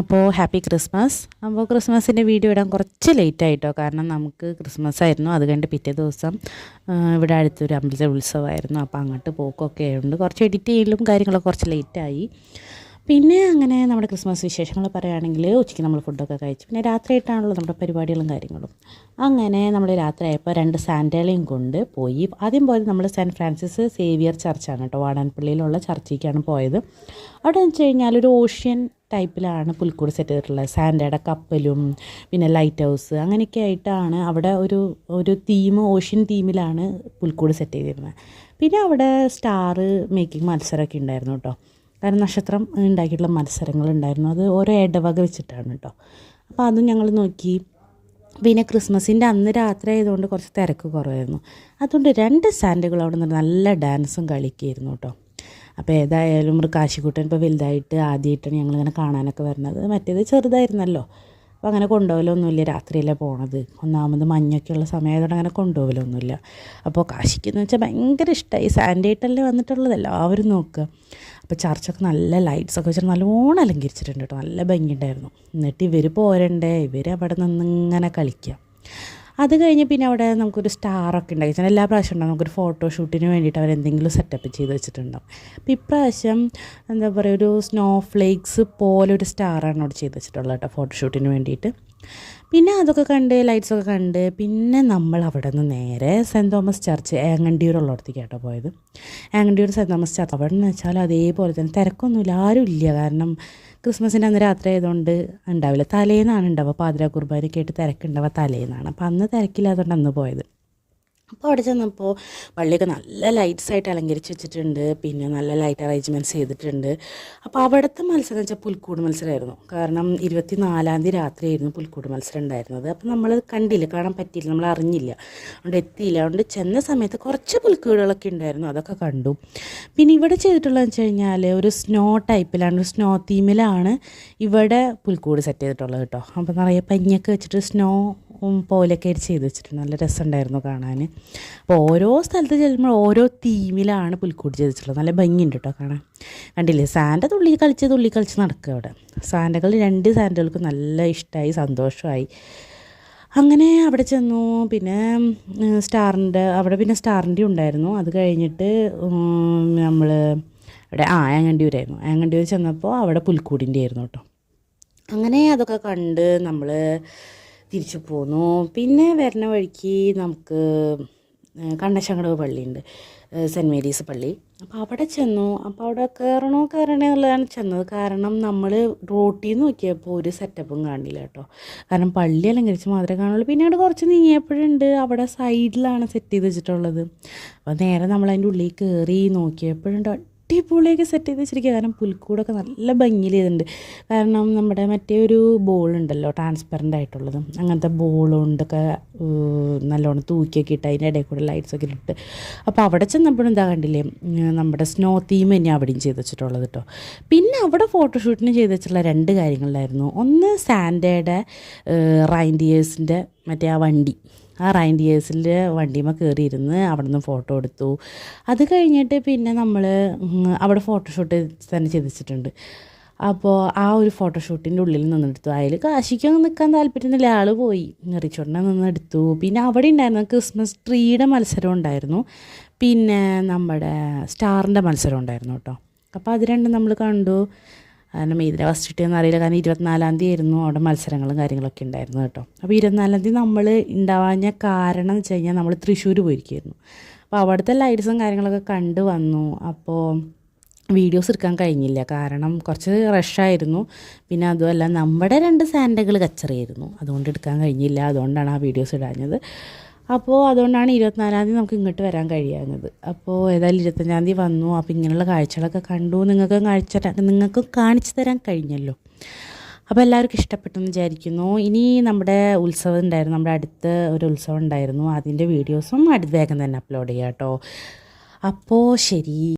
അപ്പോൾ happy Christmas. അപ്പോൾ ക്രിസ്മസിന്റെ വീഡിയോ ഇടാൻ കുറച്ച് ലേറ്റ് ആയിട്ടോ കാരണം നമുക്ക് ക്രിസ്മസ് ആയിരുന്നു. അത് കണ്ട് പിറ്റേ ദിവസം ഇവിടെ അടുത്തൊരു അമ്പലത്തെ ഉത്സവമായിരുന്നു. അപ്പോൾ അങ്ങോട്ട് പോക്കൊക്കെ ആയതുകൊണ്ട് കുറച്ച് എഡിറ്റ് ചെയ്യലും കാര്യങ്ങളൊക്കെ കുറച്ച് ലേറ്റായി. പിന്നെ അങ്ങനെ നമ്മുടെ ക്രിസ്മസ് വിശേഷങ്ങൾ പറയുകയാണെങ്കിൽ ഉച്ചയ്ക്ക് നമ്മൾ ഫുഡൊക്കെ കഴിച്ചു. പിന്നെ രാത്രിയായിട്ടാണല്ലോ നമ്മുടെ പരിപാടികളും കാര്യങ്ങളും. അങ്ങനെ നമ്മൾ രാത്രിയായപ്പോൾ രണ്ട് സാൻഡേളയും കൊണ്ട് പോയി. ആദ്യം പോയത് നമ്മൾ സെന്റ് ഫ്രാൻസിസ് സേവിയർ ചർച്ചാണ് കേട്ടോ. വാടാൻപള്ളിയിലുള്ള ചർച്ചിലേക്കാണ് പോയത്. അവിടെ എന്ന് വെച്ച് കഴിഞ്ഞാൽ ഒരു ഓഷ്യൻ ടൈപ്പിലാണ് പുൽക്കൂട് സെറ്റ് ചെയ്തിട്ടുള്ളത്. സാൻഡയുടെ കപ്പലും പിന്നെ ലൈറ്റ് ഹൗസ് അങ്ങനെയൊക്കെ ആയിട്ടാണ് അവിടെ ഒരു ഒരു തീം ഓഷ്യൻ തീമിലാണ് പുൽക്കൂട് സെറ്റ് ചെയ്തിരുന്നത്. പിന്നെ അവിടെ സ്റ്റാർ മേക്കിംഗ് മത്സരമൊക്കെ ഉണ്ടായിരുന്നു കേട്ടോ കാരണം നക്ഷത്രം ഉണ്ടാക്കിയിട്ടുള്ള മത്സരങ്ങൾ ഉണ്ടായിരുന്നു. അത് ഓരോ ഇടവക വെച്ചിട്ടാണ് കേട്ടോ അപ്പോൾ അതും ഞങ്ങൾ നോക്കി. പിന്നെ ക്രിസ്മസിന്റെ അന്ന് രാത്രി ആയതുകൊണ്ട് കുറച്ച് തിരക്ക് കുറവായിരുന്നു. അതുകൊണ്ട് രണ്ട് സാൻഡുകൾ അവിടെ നിന്ന് നല്ല ഡാൻസും കളിക്കുമായിരുന്നു കേട്ടോ അപ്പോൾ ഏതായാലും മൃക്കാശിക്കുട്ടൻ ഇപ്പോൾ വലുതായിട്ട് ആദ്യമായിട്ടാണ് ഞങ്ങളിങ്ങനെ കാണാനൊക്കെ വരുന്നത്. മറ്റേത് ചെറുതായിരുന്നല്ലോ. അപ്പോൾ അങ്ങനെ കൊണ്ടുപോകലൊന്നുമില്ല. രാത്രിയല്ലേ പോണത്. ഒന്നാമത് മഞ്ഞൊക്കെ ഉള്ള സമയമായതുകൊണ്ട് അങ്ങനെ കൊണ്ടുപോകലൊന്നുമില്ല. അപ്പോൾ കാശിക്ക് എന്ന് വെച്ചാൽ ഭയങ്കര ഇഷ്ടമായി സാൻഡേറ്റല്ലേ വന്നിട്ടുള്ളത് എല്ലാവരും നോക്കുക അപ്പോൾ ചർച്ചൊക്കെ നല്ല ലൈറ്റ്സ് ഒക്കെ വെച്ചിട്ട് നല്ലോണം അലങ്കരിച്ചിട്ടുണ്ട് കേട്ടോ. നല്ല ഭംഗിയുണ്ടായിരുന്നു. എന്നിട്ട് ഇവർ പോരണ്ടേ? ഇവർ അവിടെ നിന്ന് ഇങ്ങനെ കളിക്കുക അത് കഴിഞ്ഞ് പിന്നെ അവിടെ നമുക്കൊരു സ്റ്റാറൊക്കെ ഉണ്ടായി. വെച്ചാൽ എല്ലാ പ്രാവശ്യം ഉണ്ടാകും നമുക്കൊരു ഫോട്ടോഷൂട്ടിന് വേണ്ടിയിട്ട് അവർ എന്തെങ്കിലും സെറ്റപ്പ് ചെയ്ത് വെച്ചിട്ടുണ്ടാവും. അപ്പോൾ ഇപ്രാവശ്യം എന്താ പറയുക ഒരു സ്നോ ഫ്ലേക്സ് പോലെ ഒരു സ്റ്റാറാണ് അവിടെ ചെയ്ത് വെച്ചിട്ടുള്ളത് കേട്ടോ ഫോട്ടോഷൂട്ടിന് വേണ്ടിയിട്ട്. പിന്നെ അതൊക്കെ കണ്ട് ലൈറ്റ്സൊക്കെ കണ്ട് പിന്നെ നമ്മൾ അവിടെ നിന്ന് നേരെ സെന്റ് തോമസ് ചർച്ച് ഏങ്ങണ്ടിയൂരുള്ളിടത്തേക്ക് കേട്ടോ പോയത്. ഏങ്ങണ്ടിയൂർ സെന്റ് തോമസ് ചർച്ച് അവിടെ നിന്ന് വെച്ചാൽ അതേപോലെ തന്നെ തിരക്കൊന്നുമില്ല ആരും ഇല്ല കാരണം ക്രിസ്മസിന്റെ അന്ന് രാത്രി ആയതുകൊണ്ട് ഉണ്ടാവില്ല. തലേന്നാണ് ഉണ്ടാവുക. പാതിരാ കുർബാനയ്ക്കായിട്ട് തിരക്കുണ്ടാവുക തലേന്നാണ്. അപ്പോൾ അന്ന് തിരക്കില്ലാത്തതുകൊണ്ട് അന്ന് പോയത്. അപ്പോൾ അവിടെ ചെന്നപ്പോൾ പള്ളിയൊക്കെ നല്ല ലൈറ്റ്സ് ആയിട്ട് അലങ്കരിച്ച് വെച്ചിട്ടുണ്ട്. പിന്നെ നല്ല ലൈറ്റ് അറേഞ്ച്മെന്റ്സ് ചെയ്തിട്ടുണ്ട്. അപ്പോൾ അവിടുത്തെ മത്സരം എന്ന് വെച്ചാൽ പുൽക്കൂട് മത്സരമായിരുന്നു. കാരണം ഇരുപത്തി നാലാം തീയതി രാത്രിയായിരുന്നു പുൽക്കൂട് മത്സരം ഉണ്ടായിരുന്നത്. അപ്പോൾ നമ്മൾ കണ്ടില്ല. കാണാൻ പറ്റിയില്ല. നമ്മൾ അറിഞ്ഞില്ല. അതുകൊണ്ട് എത്തിയില്ല. അതുകൊണ്ട് ചെന്ന സമയത്ത് കുറച്ച് പുൽക്കൂടുകളൊക്കെ ഉണ്ടായിരുന്നു. അതൊക്കെ കണ്ടു. പിന്നെ ഇവിടെ ചെയ്തിട്ടുള്ളതെന്ന് വെച്ച് കഴിഞ്ഞാൽ ഒരു സ്നോ ടൈപ്പിലാണ് ഒരു സ്നോ തീമിലാണ് ഇവിടെ പുൽക്കൂട് സെറ്റ് ചെയ്തിട്ടുള്ളത് കേട്ടോ. അപ്പോൾ നിറയെ പഞ്ഞൊക്കെ വെച്ചിട്ട് സ്നോ പോലെയൊക്കെ ആയിട്ട് ചെയ്ത് വെച്ചിട്ടുണ്ട്. നല്ല രസമുണ്ടായിരുന്നു കാണാൻ അപ്പോൾ ഓരോ സ്ഥലത്ത് ചെല്ലുമ്പോൾ ഓരോ തീമിലാണ് പുൽക്കൂട് ചെയ്തിട്ടുള്ളത് നല്ല ഭംഗിയുണ്ട് കേട്ടോ കാണാൻ. കണ്ടില്ലേ? സാന്റെ തുള്ളി കളിച്ച് തുള്ളി കളിച്ച് നടക്കുക അവിടെ. സാന്റകൾ രണ്ട് സാന്റകൾക്ക് നല്ല ഇഷ്ടമായി സന്തോഷമായി. അങ്ങനെ അവിടെ ചെന്നു. പിന്നെ സ്റ്റാറിന്റെ അവിടെ പിന്നെ സ്റ്റാറിന്റെ ഉണ്ടായിരുന്നു. അത് കഴിഞ്ഞിട്ട് നമ്മൾ അവിടെ ആ ആങ്ങണ്ടിയൂരായിരുന്നു ആങ്ങണ്ടിയൂർ ചെന്നപ്പോൾ അവിടെ പുൽക്കൂടിന്റെ ആയിരുന്നു കേട്ടോ. അങ്ങനെ അതൊക്കെ കണ്ട് നമ്മൾ തിരിച്ചു പോന്നു. പിന്നെ വരുന്ന വഴിക്ക് നമുക്ക് കണ്ണശങ്കടവ് പള്ളിയുണ്ട്. സെന്റ് മേരീസ് പള്ളി. അപ്പോൾ അവിടെ ചെന്നു. അപ്പോൾ അവിടെ കയറണോ കയറണേ എന്നുള്ളതാണ് ചെന്നത്. കാരണം നമ്മൾ റോട്ടിൽ നിന്ന് നോക്കിയപ്പോൾ ഒരു സെറ്റപ്പും കാണില്ല കേട്ടോ. കാരണം പള്ളി അലങ്കരിച്ച് മാത്രമേ കാണുള്ളൂ. പിന്നെ അവിടെ കുറച്ച് നീങ്ങിയപ്പോഴുണ്ട്. അവിടെ സൈഡിലാണ് സെറ്റ് ചെയ്ത് വെച്ചിട്ടുള്ളത്. അപ്പോൾ നേരെ നമ്മൾ അതിന്റെ ഉള്ളിൽ കയറി നോക്കിയപ്പോഴുണ്ട് അടിപൊളിയൊക്കെ സെറ്റ് ചെയ്ത് വെച്ചിരിക്കുക കാരണം പുൽക്കൂടൊക്കെ നല്ല ഭംഗിയിൽ ചെയ്തിട്ടുണ്ട് കാരണം നമ്മുടെ മറ്റേ ഒരു ബോൾ ഉണ്ടല്ലോ ട്രാൻസ്പെറന്റ് ആയിട്ടുള്ളത്. അങ്ങനത്തെ ബോളുകൊണ്ടൊക്കെ നല്ലോണം തൂക്കിയൊക്കെ ഇട്ട് അതിന്റെ ഇടയിൽ കൂടെ ലൈറ്റ്സ് ഒക്കെ ഇട്ട് അപ്പോൾ അവിടെ ചെന്നപ്പോഴും എന്താ കണ്ടില്ലേ നമ്മുടെ സ്നോ തീം തന്നെ അവിടെയും ചെയ്ത് വെച്ചിട്ടുള്ളത് കേട്ടോ പിന്നെ അവിടെ ഫോട്ടോഷൂട്ടിന് ചെയ്ത് വെച്ചിട്ടുള്ള രണ്ട് കാര്യങ്ങളിലായിരുന്നു. ഒന്ന് സാൻഡയുടെ റൈൻഡിയേഴ്സിന്റെ മറ്റേ ആ വണ്ടി. ആ റൈൻഡിയേഴ്സിൽ വണ്ടിയുമ്പോൾ കയറിയിരുന്ന് അവിടെ നിന്ന് ഫോട്ടോ എടുത്തു. അത് കഴിഞ്ഞിട്ട് പിന്നെ നമ്മൾ അവിടെ ഫോട്ടോഷൂട്ട് തന്നെ ചെയ്തിട്ടുണ്ട് അപ്പോൾ ആ ഒരു ഫോട്ടോഷൂട്ടിന്റെ ഉള്ളിൽ നിന്നെടുത്തു. അതിൽ കാശിക്കൊന്നും നിൽക്കാൻ താല്പര്യമില്ല. ആൾ പോയി. റിച്ചോട്ടിനെ നിന്നെടുത്തു പിന്നെ അവിടെ ഉണ്ടായിരുന്നു ക്രിസ്മസ് ട്രീയുടെ മത്സരം ഉണ്ടായിരുന്നു. പിന്നെ നമ്മുടെ സ്റ്റാറിന്റെ മത്സരം ഉണ്ടായിരുന്നു കേട്ടോ. അപ്പോൾ അത് രണ്ടും നമ്മൾ കണ്ടു. കാരണം ഇതിനെ ഫസ്റ്റ് കിട്ടിയെന്ന് അറിയില്ല. കാരണം ഇരുപത്തിനാലാം തീയതി ആയിരുന്നു അവിടെ മത്സരങ്ങളും കാര്യങ്ങളൊക്കെ ഉണ്ടായിരുന്നു കേട്ടോ. അപ്പോൾ ഇരുപത്തിനാലാം തീയതി നമ്മൾ ഉണ്ടാവാഞ്ഞ കാരണം എന്ന് വെച്ച് കഴിഞ്ഞാൽ നമ്മൾ തൃശ്ശൂർ പോയിരിക്കുമായിരുന്നു അപ്പോൾ അവിടുത്തെ ലൈറ്റ്സും കാര്യങ്ങളൊക്കെ കണ്ടു വന്നു. അപ്പോൾ വീഡിയോസ് എടുക്കാൻ കഴിഞ്ഞില്ല. കാരണം കുറച്ച് റഷായിരുന്നു പിന്നെ അതുമല്ല നമ്മുടെ രണ്ട് സാൻഡകൾ കച്ചറിയായിരുന്നു. അതുകൊണ്ട് എടുക്കാൻ കഴിഞ്ഞില്ല. അതുകൊണ്ടാണ് ആ വീഡിയോസ് ഇടാഞ്ഞത്. അപ്പോൾ അതുകൊണ്ടാണ് ഇരുപത്തിനാലാം തീയതി നമുക്ക് ഇങ്ങോട്ട് വരാൻ കഴിയാഞ്ഞത്. അപ്പോൾ ഏതായാലും ഇരുപത്തഞ്ചാം തീയതി വന്നു. അപ്പോൾ ഇങ്ങനെയുള്ള കാഴ്ചകളൊക്കെ കണ്ടു. നിങ്ങൾക്ക് കാഴ്ച നിങ്ങൾക്ക് കാണിച്ചു തരാൻ കഴിഞ്ഞല്ലോ. അപ്പോൾ എല്ലാവർക്കും ഇഷ്ടപ്പെട്ടെന്ന് വിചാരിക്കുന്നു. ഇനി നമ്മുടെ ഉത്സവം ഉണ്ടായിരുന്നു. നമ്മുടെ അടുത്ത് ഒരു ഉത്സവം ഉണ്ടായിരുന്നു. അതിന്റെ വീഡിയോസും അടുത്ത വേഗം തന്നെ അപ്ലോഡ് ചെയ്യാം കേട്ടോ. അപ്പോൾ ശരി.